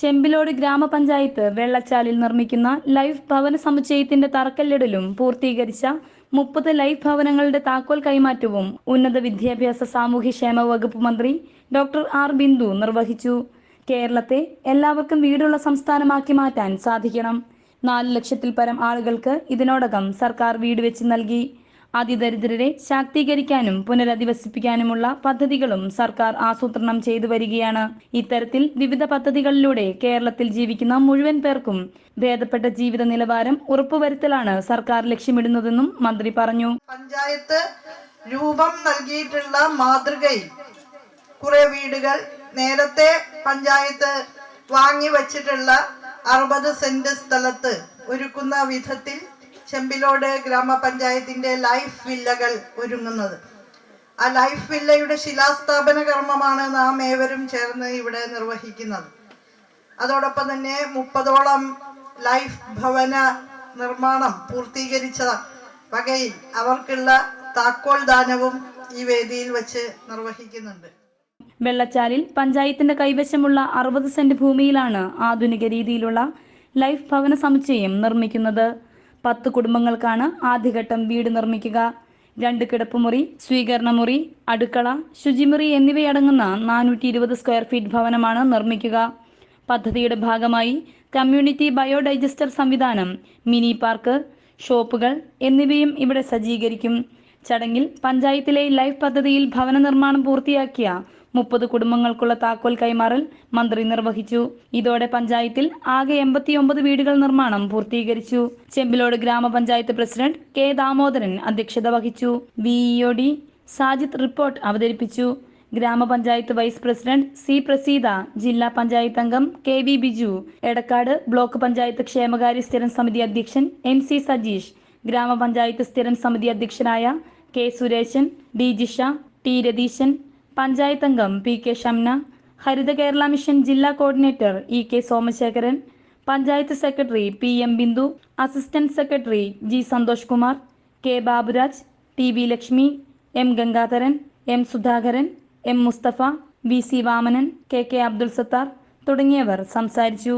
ചെമ്പിലോട് ഗ്രാമപഞ്ചായത്ത് വെള്ളച്ചാലിൽ നിർമ്മിക്കുന്ന ലൈഫ് ഭവന സമുച്ചയത്തിന്റെ തറക്കല്ലിടലും പൂർത്തീകരിച്ച മുപ്പത് ലൈഫ് ഭവനങ്ങളുടെ താക്കോൽ കൈമാറ്റവും ഉന്നത വിദ്യാഭ്യാസ സാമൂഹ്യക്ഷേമ വകുപ്പ് മന്ത്രി ഡോക്ടർ ആർ ബിന്ദു നിർവഹിച്ചു. കേരളത്തെ എല്ലാവർക്കും വീടുള്ള സംസ്ഥാനമാക്കി മാറ്റാൻ സാധിക്കണം. നാല് ലക്ഷത്തിൽ പരം ആളുകൾക്ക് ഇതിനോടകം സർക്കാർ വീട് വെച്ച് നൽകി. അതിദരിദ്രരെ ശാക്തീകരിക്കാനും പുനരധിവസിപ്പിക്കാനുമുള്ള പദ്ധതികളും സർക്കാർ ആസൂത്രണം ചെയ്തു വരികയാണ്. ഇത്തരത്തിൽ വിവിധ പദ്ധതികളിലൂടെ കേരളത്തിൽ ജീവിക്കുന്ന മുഴുവൻ പേർക്കും ഭേദപ്പെട്ട ജീവിത നിലവാരം ഉറപ്പുവരുത്തലാണ് സർക്കാർ ലക്ഷ്യമിടുന്നതെന്നും മന്ത്രി പറഞ്ഞു. പഞ്ചായത്ത് രൂപം നൽകിയിട്ടുള്ള മാതൃകയിൽ കുറെ വീടുകൾ നേരത്തെ പഞ്ചായത്ത് വാങ്ങി വച്ചിട്ടുള്ള അറുപത് സെന്റ് സ്ഥലത്ത് ഒരുക്കുന്ന വിധത്തിൽ ചെമ്പിലോട് ഗ്രാമപഞ്ചായത്തിന്റെ ലൈഫ് വില്ലകൾ ഒരുങ്ങുന്നത്. ആ ലൈഫ് വില്ലയുടെ ശിലാസ്ഥാപന കർമ്മമാണ് നാം ഏവരും ചേർന്ന് ഇവിടെ നിർവഹിക്കുന്നത്. അതോടൊപ്പം തന്നെ മുപ്പതോളം ലൈഫ് ഭവന നിർമ്മാണം പൂർത്തീകരിച്ച വകയിൽ അവർക്കുള്ള താക്കോൽ ദാനവും ഈ വേദിയിൽ വെച്ച് നിർവഹിക്കുന്നുണ്ട്. വെള്ളച്ചാലിൽ പഞ്ചായത്തിന്റെ കൈവശമുള്ള അറുപത് സെന്റ് ഭൂമിയിലാണ് ആധുനിക രീതിയിലുള്ള ലൈഫ് ഭവന സമുച്ചയം നിർമ്മിക്കുന്നത്. പത്ത് കുടുംബങ്ങൾക്കാണ് ആദ്യഘട്ടം വീട് നിർമ്മിക്കുക. രണ്ട് കിടപ്പുമുറി സ്വീകരണമുറി അടുക്കള ശുചിമുറി എന്നിവയടങ്ങുന്ന നാനൂറ്റി ഇരുപത് സ്ക്വയർ ഫീറ്റ് ഭവനമാണ് നിർമ്മിക്കുക. പദ്ധതിയുടെ ഭാഗമായി കമ്മ്യൂണിറ്റി ബയോഡൈജസ്റ്റർ സംവിധാനം മിനി പാർക്ക് ഷോപ്പുകൾ എന്നിവയും ഇവിടെ സജ്ജീകരിക്കും. ചടങ്ങിൽ പഞ്ചായത്തിലെ ലൈഫ് പദ്ധതിയിൽ ഭവന നിർമ്മാണം പൂർത്തിയാക്കിയ മുപ്പത് കുടുംബങ്ങൾക്കുള്ള താക്കോൽ കൈമാറൽ മന്ത്രി നിർവഹിച്ചു. ഇതോടെ പഞ്ചായത്തിൽ ആകെ എൺപത്തിയൊമ്പത് വീടുകൾ നിർമ്മാണം പൂർത്തീകരിച്ചു. ചെമ്പിലോട് ഗ്രാമപഞ്ചായത്ത് പ്രസിഡന്റ് കെ ദാമോദരൻ അധ്യക്ഷത വഹിച്ചു. വിഇഒ ഡി സാജിത്ത് റിപ്പോർട്ട് അവതരിപ്പിച്ചു. ഗ്രാമപഞ്ചായത്ത് വൈസ് പ്രസിഡന്റ് സി പ്രസീത ജില്ലാ പഞ്ചായത്ത് അംഗം K V Biju Edakkad block panchayat ക്ഷേമകാര്യ സ്ഥിരം സമിതി അധ്യക്ഷൻ എം സി സജീഷ് ഗ്രാമപഞ്ചായത്ത് സ്ഥിരം സമിതി അധ്യക്ഷനായ K Suresan D Jisha T Ratheesan panchayat അംഗം P K Shamna Haritha Kerala mission ജില്ലാ coordinator E K Somasekharan panchayat secretary P M Bindu assistant secretary G Santhosh Kumar K Baburaj T V Lakshmi M Gangadharan M Sudhakaran M Musthafa V C Vamanan K K Abdul Sathar തുടങ്ങിയവർ സംസാരിച്ചു.